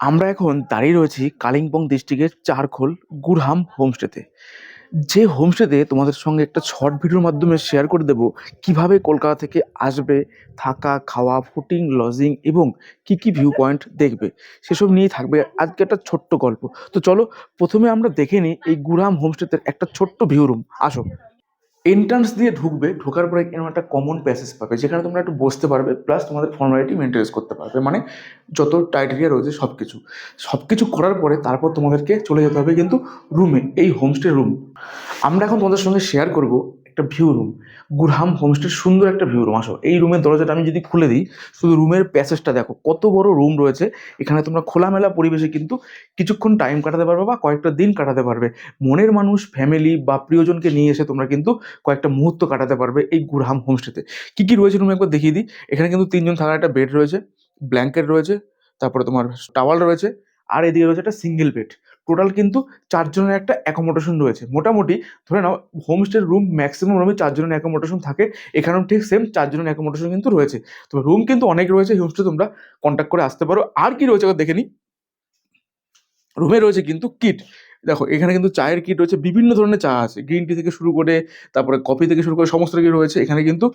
আমরা এখন দাঁড়িয়ে রয়েছি কালিম্পং ডিস্ট্রিক্টের চারখোল গুরহাম হোমস্টেতে যে হোমস্টেতে তোমাদের সঙ্গে একটা শর্ট ভিডিওর মাধ্যমে শেয়ার করে দেবো, কীভাবে কলকাতা থেকে আসবে, থাকা, খাওয়া ফুটিং লজিং এবং কি কি ভিউ পয়েন্ট দেখবে, সেসব নিয়েই থাকবে আজকে একটা ছোট্ট গল্প। তো চলো, প্রথমে আমরা দেখে নিই এই গুরহাম হোমস্টেতে একটা ছোট্ট ভিউ রুম আসো। এন্ট্রান্স দিয়ে ঢুকবে, ঢোকার পরে এরকম একটা কমন প্যাসেজ পাবে, যেখানে তোমরা একটু বসতে পারবে প্লাস তোমাদের ফর্মালিটি মেনটেন্স করতে পারবে মানে যত টাইটেরিয়া রয়েছে সব কিছু সব কিছু করার পরে তারপর তোমাদেরকে চলে যেতে হবে কিন্তু রুমে এই হোমস্টে রুম আমরা এখন তোমাদের সঙ্গে শেয়ার করব একটা ভিউ রুম গুরহাম হোমস্টের সুন্দর একটা ভিউ রুম আসো। এই রুমের দরজাটা আমি যদি খুলে দিই, শুধু রুমের প্যাসেজটা দেখো, কত বড় রুম রয়েছে। এখানে তোমরা খোলামেলা পরিবেশে কিন্তু কিছুক্ষণ টাইম কাটাতে পারবে বা কয়েকটা দিন কাটাতে পারবে। মনের মানুষ ফ্যামিলি বা প্রিয়জনকে নিয়ে এসে তোমরা কিন্তু কয়েকটা মুহূর্ত কাটাতে পারবে এই গুরহাম হোমস্টেতে কী কী রয়েছে রুমে একবার দেখিয়ে দিই। এখানে কিন্তু তিনজন থাকার একটা বেড রয়েছে ব্ল্যাঙ্কেট রয়েছে, তারপরে তোমার টাওয়াল রয়েছে, আর এদিকে রয়েছে একটা সিঙ্গেল বেড টোটাল কিন্তু চারজনের একটা অ্যাকোমোডেশন রয়েছে। মোটামুটি ধরে নাও হোমস্টের রুম ম্যাক্সিমাম রুমে চারজনের অ্যাকোমোডেশন থাকে। এখানেও ঠিক সেম চারজনের অ্যাকোমোডেশন কিন্তু রয়েছে। তো রুম কিন্তু অনেক রয়েছে হোমস্টে তোমরা কন্ট্যাক্ট করে আসতে পারো। আর কি রয়েছে দেখে নিই রুমে রয়েছে কিন্তু কিট দেখো, এখানে কিন্তু চায়ের কিট রয়েছে, বিভিন্ন ধরনের চা আছে। গ্রিন টি থেকে শুরু করে, তারপরে কফি থেকে শুরু করে সমস্ত কিছু রয়েছে। এখানে কিন্তু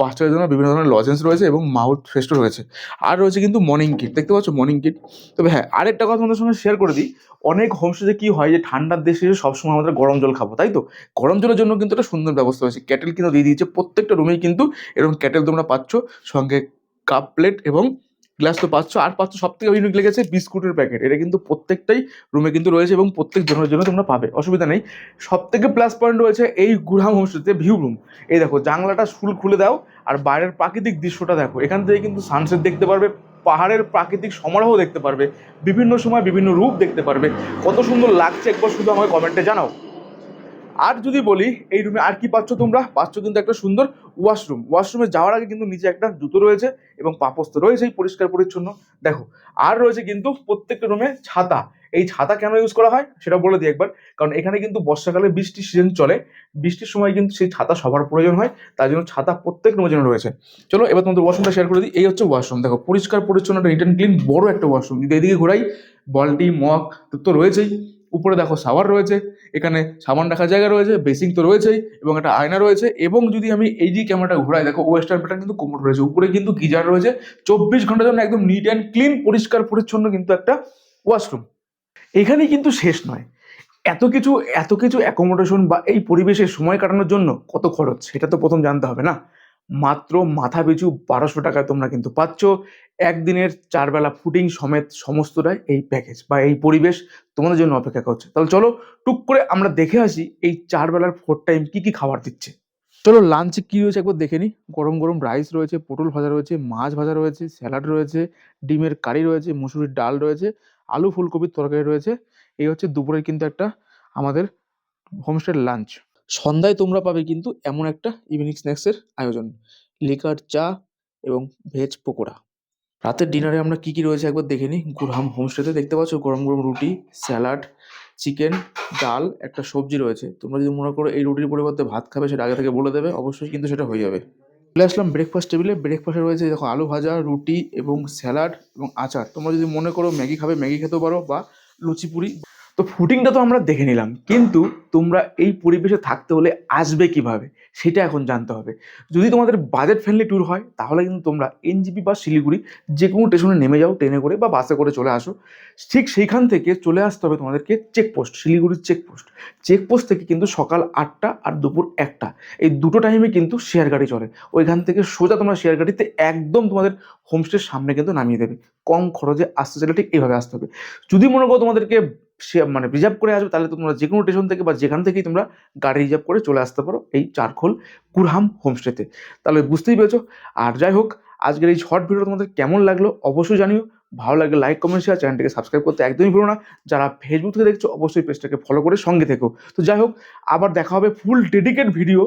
বাচ্চাদের জন্য বিভিন্ন ধরনের লজেন্স রয়েছে এবং মাউথ ফেস্টও রয়েছে। আর রয়েছে কিন্তু মর্নিং কিট দেখতে পাচ্ছ মর্নিং কিট তবে হ্যাঁ আরেকটা কথা তোমাদের সঙ্গে শেয়ার করে দিই। অনেক হোমস্টেতে কি হয় যে, ঠান্ডার দেশে সবসময় আমাদের গরম জল খাব, তাই তো? গরম জলের জন্য কিন্তু একটা সুন্দর ব্যবস্থা রয়েছে। ক্যাটেল কিন্তু দিয়ে দিয়েছে। প্রত্যেকটা রুমেই কিন্তু এরকম ক্যাটেল তোমরা পাচ্ছ। সঙ্গে কাপ প্লেট এবং গ্লাস তো পাচ্ছ। আর পাচ্ছ সব থেকে ইউনিক লেগেছে বিস্কুটের প্যাকেট এটা কিন্তু প্রত্যেকটাই রুমে কিন্তু রয়েছে এবং প্রত্যেক জনের জন্য তোমরা পাবে। অসুবিধা নেই। সব থেকে প্লাস পয়েন্ট রয়েছে এই গুরহাম হোমস্টেতে ভিউ রুম এই দেখো, জানলাটা ফুল খুলে দাও আর বাইরের প্রাকৃতিক দৃশ্যটা দেখো। এখান থেকে কিন্তু সানসেট দেখতে পারবে, পাহাড়ের প্রাকৃতিক সমারোহ দেখতে পারবে, বিভিন্ন সময় বিভিন্ন রূপ দেখতে পারবে। কত সুন্দর লাগছে একবার শুধু আমাকে কমেন্টে জানাও। আর যদি বলি, এই রুমে আর কি পাচ্ছ তোমরা? পাচ্ছ কিন্তু একটা সুন্দর ওয়াশরুম ওয়াশরুমে যাওয়ার আগে কিন্তু নিচে একটা জুতো রয়েছে এবং পাপস্ত রয়েছেই পরিষ্কার পরিচ্ছন্ন। দেখো, আর রয়েছে কিন্তু প্রত্যেকটা রুমে ছাতা। এই ছাতা কেন ইউজ করা হয়? সেটা বলে দিই একবার। কারণ এখানে কিন্তু বর্ষাকালে বৃষ্টির সিজন চলে। বৃষ্টির সময় কিন্তু সেই ছাতা সবার প্রয়োজন হয়। তার জন্য ছাতা প্রত্যেক রুমের জন্য রয়েছে। চলো, এবার তোমাদের ওয়াশরুমটা শেয়ার করে দিই। এই হচ্ছে ওয়াশরুম দেখো, পরিষ্কার পরিচ্ছন্ন একটা অ্যান্ড ক্লিন বড় একটা ওয়াশরুম যদি এদিকে ঘোরাই বলটি মগ তো রয়েছেই। উপরে দেখো শাওয়ার রয়েছে। এখানে সামান রাখার জায়গা রয়েছে, বেসিং তো রয়েছেই, এবং একটা আয়না রয়েছে, এবং যদি আমি এই যে ক্যামেরাটা ঘোরাই, দেখো ওয়েস্টার্ন প্যাটার্ন কিন্তু কোমর রয়েছে, উপরে কিন্তু গিজার রয়েছে, চব্বিশ ঘণ্টার জন্য একদম নিট অ্যান্ড ক্লিন পরিষ্কার, পরিচ্ছন্ন কিন্তু একটা ওয়াশরুম এখানেই কিন্তু শেষ নয়। এত কিছু এত কিছু অ্যাকোমোডেশন বা এই পরিবেশে সময় কাটানোর জন্য কত খরচ, সেটা তো প্রথম জানতে হবে না? মাত্র মাথা পিছু বারোশো টাকায় তোমরা কিন্তু পাচ্ছ। একদিনের চারবেলা ফুডিং সমেত সমস্তটাই এই প্যাকেজ বা এই পরিবেশ তোমাদের জন্য অপেক্ষা করছে। তাহলে চলো টুক করে আমরা দেখে আসি এই চারবেলার ফোর টাইম কি কি খাবার দিচ্ছে। চলো লাঞ্চে কি রয়েছে একবার দেখে নিই গরম গরম রাইস রয়েছে, পটল ভাজা রয়েছে, মাছ ভাজা রয়েছে স্যালাড রয়েছে, ডিমের কারি রয়েছে, মুসুরির ডাল রয়েছে, আলু ফুলকপির তরকারি রয়েছে। এই হচ্ছে দুপুরের কিন্তু একটা আমাদের হোমস্টের লাঞ্চ সন্ধ্যায় তোমরা পাবে কিন্তু এমন একটা ইভিনিং স্ন্যাক্সের আয়োজন। লিকার চা এবং ভেজ পকোড়া। রাতের ডিনারে আমরা কি কি রয়েছে একবার দেখে নিই। গুরহাম হোমস্টেতে দেখতে পাচ্ছ গরম গরম রুটি স্যালাড চিকেন ডাল, একটা সবজি রয়েছে। তোমরা যদি মনে করো এই রুটির পরিবর্তে ভাত খাবে, সেটা আগে থেকে বলে দেবে, অবশ্যই কিন্তু সেটা হয়ে যাবে। চলে আসলাম ব্রেকফাস্ট টেবিলে ব্রেকফাস্টে রয়েছে দেখো আলু ভাজা, রুটি এবং স্যালাড এবং আচার। তোমরা যদি মনে করো ম্যাগি খাবে, ম্যাগি খেতেও পারো বা লুচি পুরি তো ফুডিংটা তো আমরা দেখে নিলাম। কিন্তু তোমরা এই পরিবেশে থাকতে হলে আসবে কীভাবে? সেটা এখন জানতে হবে। যদি তোমাদের বাজেট ফ্রেন্ডলি ট্যুর হয়, তাহলে কিন্তু তোমরা এনজিপি বা শিলিগুড়ি যে কোনো স্টেশনে নেমে যাও ট্রেনে করে বা বাসে করে চলে আসো। ঠিক সেইখান থেকে চলে আসতে হবে তোমাদেরকে চেকপোস্ট শিলিগুড়ির চেকপোস্ট চেকপোস্ট থেকে কিন্তু সকাল আটটা আর দুপুর একটা। এই দুটো টাইমে কিন্তু শেয়ার গাড়ি চলে। ওইখান থেকে সোজা তোমরা শেয়ার গাড়িতে একদম তোমাদের হোমস্টের সামনে কিন্তু নামিয়ে দেবে। কম খরচে আসতে চাইলে ঠিক এইভাবে আসতে হবে। যদি মনে করো তোমাদেরকে সে মানে রিজার্ভ করে আসবে, তাহলে তোমরা যে কোনো স্টেশন থেকে বা যেখান থেকেই তোমরা গাড়ি রিজার্ভ করে চলে আসতে পারো এই চারখোল কুরহাম হোমস্টেতে তাহলে বুঝতেই পেরেছ। আর যাই হোক, আজকের এই শর্ট ভিডিও তোমাদের কেমন লাগল অবশ্যই জানিও। ভালো লাগলে লাইক কমেন্ট শেয়ার চ্যানেলটিকে সাবস্ক্রাইব করতে একদমই ভুলো না। যারা ফেসবুক থেকে দেখছ, অবশ্যই পেজটাকে ফলো করে সঙ্গে থেকো। তো যাই হোক, আবার দেখা হবে full dedicate video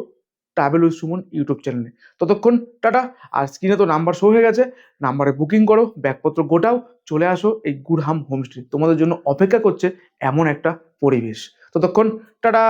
travel with Suman YouTube চ্যানেলে ততক্ষণ, টাটা। আর স্ক্রিনে তো নাম্বার শো হয়ে গেছে। নাম্বারে বুকিং করো, ব্যাগপত্র গোটাও, চলে আসো এই গুরহাম হোমস্টে তোমাদের জন্য অপেক্ষা করছে এমন একটা পরিবেশ। ততক্ষণ, টাটা।